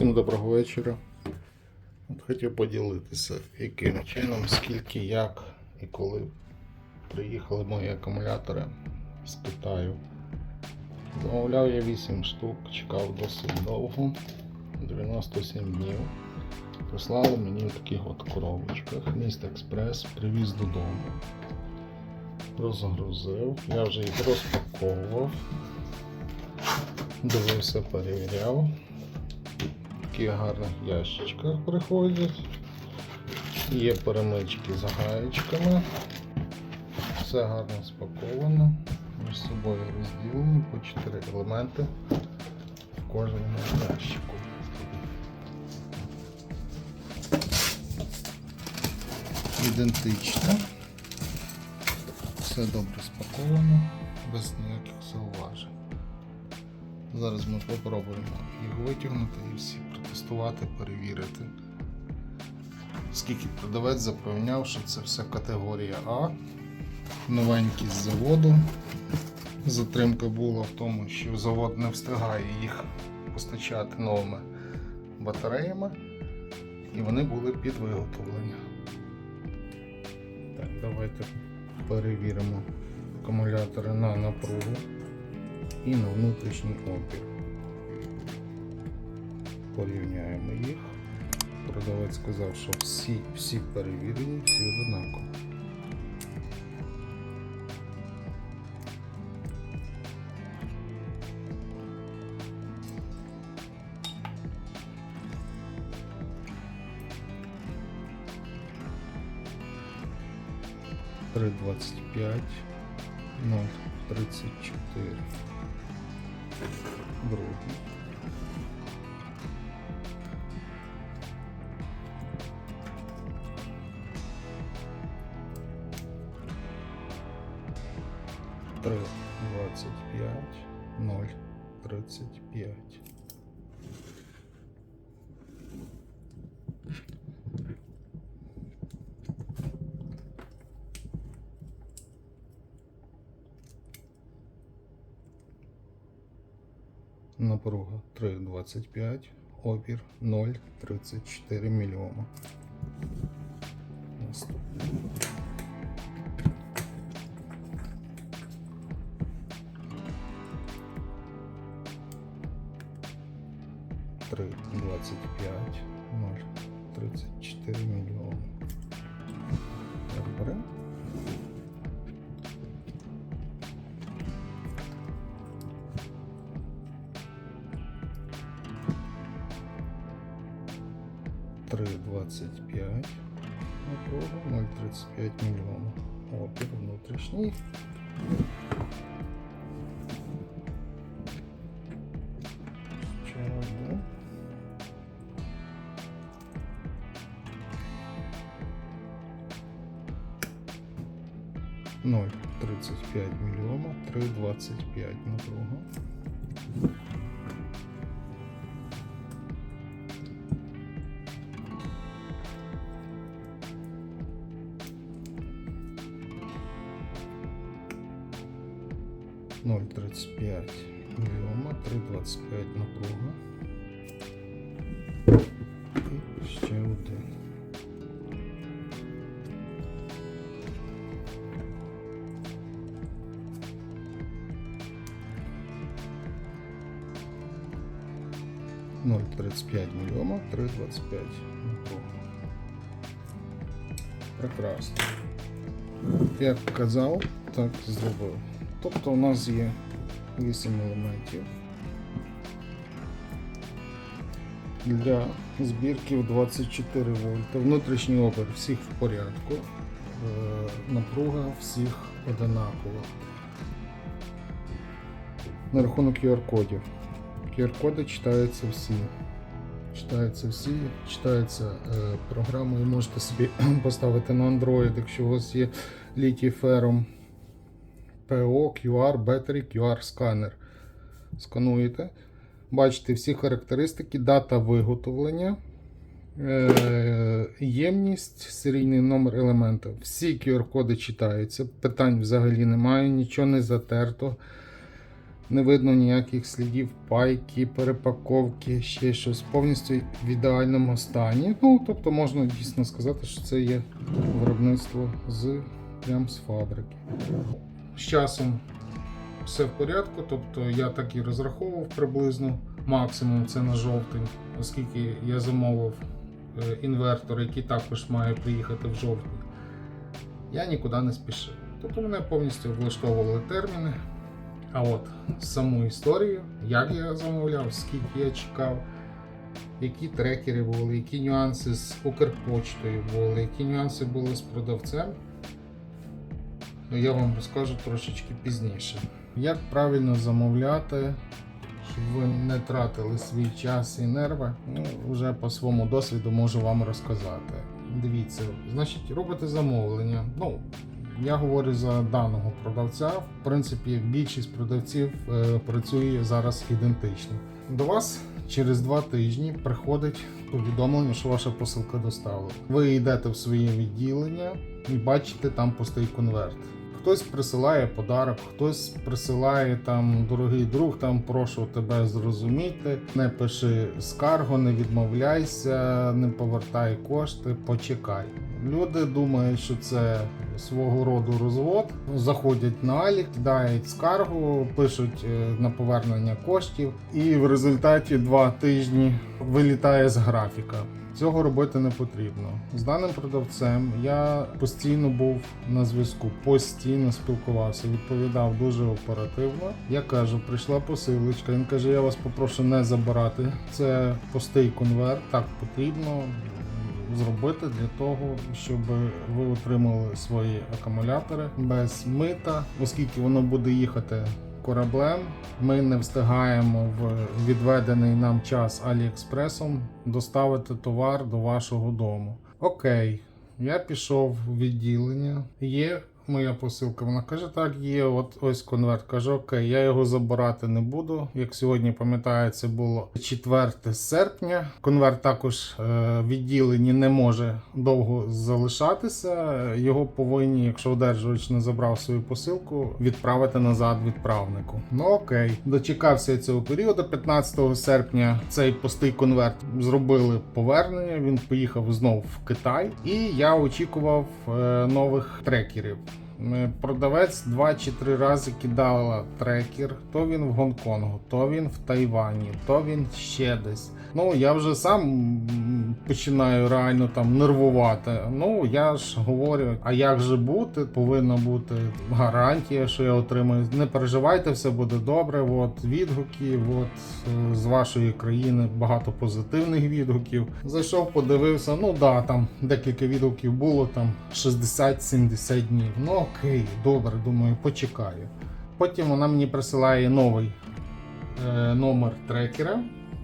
Всім доброго вечора. От хотів поділитися, яким чином, скільки, як і коли приїхали мої акумулятори з Китаю. Замовляв я 8 штук, чекав досить довго, 97 днів. Прислали мені в таких от коробочках. Міст Експрес привіз додому. Розгрузив, я вже їх розпаковував, дивився, перевіряв таких гарних ящичках приходять. Є перемички з гаєчками. Все гарно спаковано. Між собою розділені по 4 елементи в кожному ящику. Ідентично. Все добре спаковано, без ніяких зауважень. Зараз ми попробуємо їх витягнути і всі протестувати, перевірити. Скільки продавець запевняв, що це все категорія А. Новенькі з заводу. Затримка була в тому, що завод не встигає їх постачати новими батареями, і вони були під виготовлення. Так, давайте перевіримо акумулятори на напругу і на внутрішній опір. Порівняємо їх. Продавець сказав, що всі, всі перевірені, всі однакові. Три двадцять п'ять, ноль тридцять чотири. Другий. 3, 25, 0, 35. Напруга 3,25, опір 0,34 мільйома. Наступний. 3, 25, 0, 34 мільйони. Добре. Три двадцять п'ять округу, ноль тридцять п'ять мільйонів. Опір внутрішній. 25 мільйона, 3,25 на другу. Ноль тридцать пять миллиона, три двадцать пять на круга. І ще один. Ноль тридцать п'ять мільйона, три двадцять п'ять напруга. Прекрасно. Як казав, так зробив. Тобто у нас є 8 елементів. Для збірки в 24 вольта. Внутрішній опір всіх в порядку. Е, Напруга всіх одинакова. На рахунок QR-кодів. QR-коди читаються всі. Читаються всі, читаються е, програмою. Можете собі поставити на Android, якщо у вас є літій фером. PO, QR, Battery, QR сканер. Скануєте. Бачите всі характеристики, дата виготовлення, е, ємність, серійний номер елемента. Всі QR-коди читаються, питань взагалі немає, нічого не затерто. Не видно ніяких слідів пайки, перепаковки, ще щось повністю в ідеальному стані. Ну, тобто можна дійсно сказати, що це є виробництво з прям з фабрики. З часом все в порядку, тобто я так і розраховував приблизно максимум це на жовтень, оскільки я замовив е, інвертор, який також має приїхати в жовтні. Я нікуди не спішив. Тобто мене повністю влаштовували терміни. А от саму історію, як я замовляв, скільки я чекав, які трекери були, які нюанси з Укрпочтою були, які нюанси були з продавцем, ну, я вам розкажу трошечки пізніше. Як правильно замовляти, щоб ви не тратили свій час і нерви, ну, вже по своєму досвіду можу вам розказати. Дивіться, значить, робите замовлення. Ну, я говорю за даного продавця. В принципі, більшість продавців е, працює зараз ідентично. До вас через два тижні приходить повідомлення, що ваша посилка доставлена. Ви йдете в своє відділення і бачите там пустий конверт. Хтось присилає подарок, хтось присилає там дорогий друг, там прошу тебе зрозуміти, не пиши скаргу, не відмовляйся, не повертай кошти, почекай. Люди думають, що це свого роду розвод. Заходять на Алі, кидають скаргу, пишуть е, на повернення коштів, і в результаті два тижні вилітає з графіка. Цього робити не потрібно. З даним продавцем я постійно був на зв'язку, постійно спілкувався, відповідав дуже оперативно. Я кажу, прийшла посилочка. Він каже: я вас попрошу не забирати. Це пустий конверт, так потрібно зробити для того, щоб ви отримали свої акумулятори без мита, оскільки воно буде їхати кораблем. Ми не встигаємо в відведений нам час Аліекспресом доставити товар до вашого дому. Окей, я пішов в відділення. Є моя посилка. Вона каже: так, є. От ось конверт. Каже, окей, я його забирати не буду. Як сьогодні пам'ятаю, це було 4 серпня. Конверт також е, в не може довго залишатися. Його повинні, якщо одержувач не забрав свою посилку, відправити назад відправнику. Ну окей, дочекався цього періоду. 15 серпня цей пустий конверт зробили повернення. Він поїхав знов в Китай, і я очікував е, нових трекерів. Продавець два чи три рази кидала трекер. То він в Гонконгу, то він в Тайвані, то він ще десь. Ну я вже сам починаю реально там нервувати. Ну я ж говорю, а як же бути? Повинна бути гарантія, що я отримаю. Не переживайте, все буде добре. От відгуки, от е, з вашої країни багато позитивних відгуків. Зайшов, подивився. Ну да, там декілька відгуків було там 60-70 днів. Ну окей, добре, думаю, почекаю. Потім вона мені присилає новий е, номер трекера,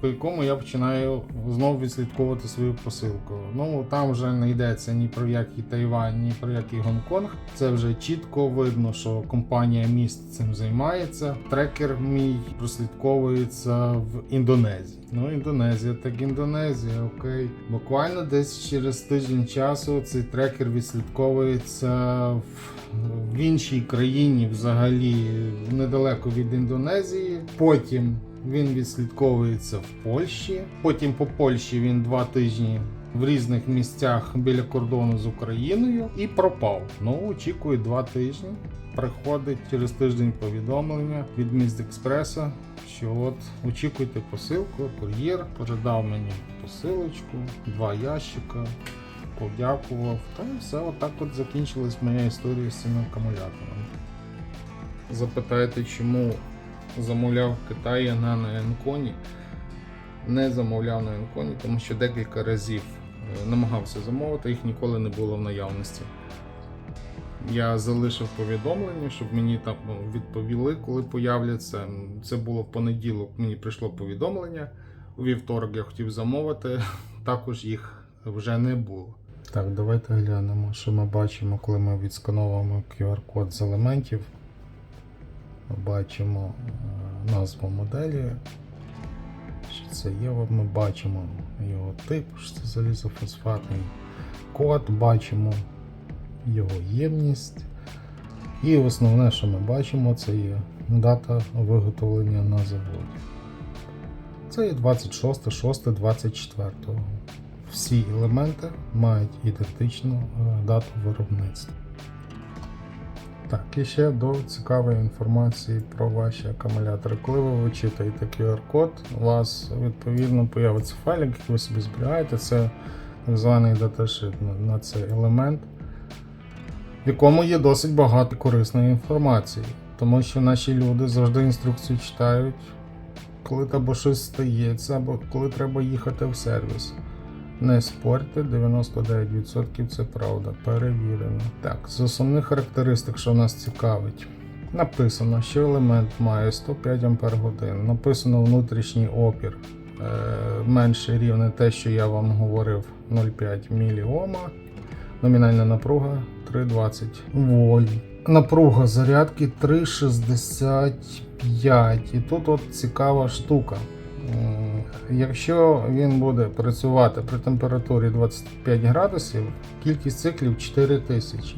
по якому я починаю знову відслідковувати свою посилку. Ну там вже не йдеться ні про який Тайвань, ні про який Гонконг. Це вже чітко видно, що компанія міст цим займається. Трекер мій прослідковується в Індонезії. Ну, Індонезія, так Індонезія, окей. Буквально десь через тиждень часу цей трекер відслідковується в, в іншій країні, взагалі недалеко від Індонезії. Потім він відслідковується в Польщі. Потім по Польщі він два тижні в різних місцях біля кордону з Україною і пропав. Ну, очікую два тижні. Приходить через тиждень повідомлення від міст Експреса, що от очікуйте посилку, кур'єр передав мені посилочку, два ящика, подякував. Та і все, отак от закінчилась моя історія з цими акумуляторами. Запитаєте, чому замовляв в Китаї, на Енконі. Не замовляв на Енконі, тому що декілька разів е, намагався замовити, їх ніколи не було в наявності. Я залишив повідомлення, щоб мені там ну, відповіли, коли появляться. Це було в понеділок, мені прийшло повідомлення. У вівторок я хотів замовити, також їх вже не було. Так, давайте глянемо, що ми бачимо, коли ми відскановуємо QR-код з елементів. Бачимо е, назву моделі. Що це є, ми бачимо його тип, що це залізофосфатний код, бачимо його ємність, І основне, що ми бачимо, це є дата виготовлення на заводі. Це є 26.06.24. Всі елементи мають ідентичну е, дату виробництва. Так, і ще до цікавої інформації про ваші акумулятори. Коли ви вичитаєте QR-код, у вас відповідно появиться файлик, який ви собі зберігаєте. Це так званий даташит на, цей елемент, в якому є досить багато корисної інформації. Тому що наші люди завжди інструкцію читають, коли або щось стається, або коли треба їхати в сервіс. Не спорте, 99% це правда, перевірено. Так, з основних характеристик, що нас цікавить, написано, що елемент має 105 Ах. Написано внутрішній опір е, менше рівне те, що я вам говорив, 0,5 мОма. Номінальна напруга 3,20 вольт. Напруга зарядки 3,65. І тут от цікава штука. Якщо він буде працювати при температурі 25 градусів, кількість циклів 4000.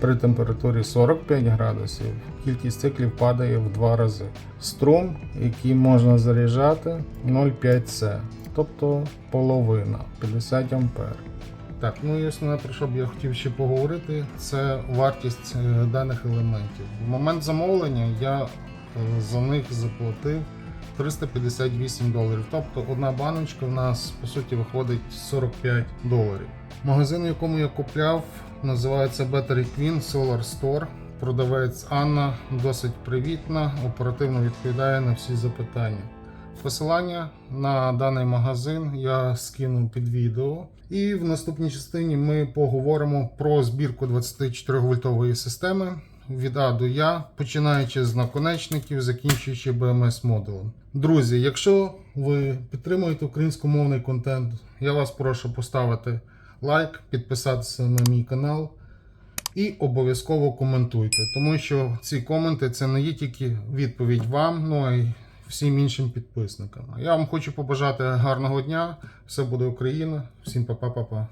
При температурі 45 градусів кількість циклів падає в два рази. Струм, який можна заряджати 0,5С, тобто половина 50 ампер. Так, ну і основне, про що б я хотів ще поговорити, це вартість е, даних елементів. В момент замовлення я е, за них заплатив 358 доларів. Тобто одна баночка в нас по суті виходить 45 доларів. Магазин, в якому я купляв, називається Battery Queen Solar Store. Продавець Анна досить привітна, оперативно відповідає на всі запитання. Посилання на даний магазин я скину під відео. І в наступній частині ми поговоримо про збірку 24 вольтової системи від А до Я, починаючи з наконечників, закінчуючи BMS модулем. Друзі, якщо ви підтримуєте українськомовний контент, я вас прошу поставити лайк, підписатися на мій канал і обов'язково коментуйте, тому що ці коменти це не є тільки відповідь вам, ну а й всім іншим підписникам. Я вам хочу побажати гарного дня. Все буде Україна. Всім па-па-па-па.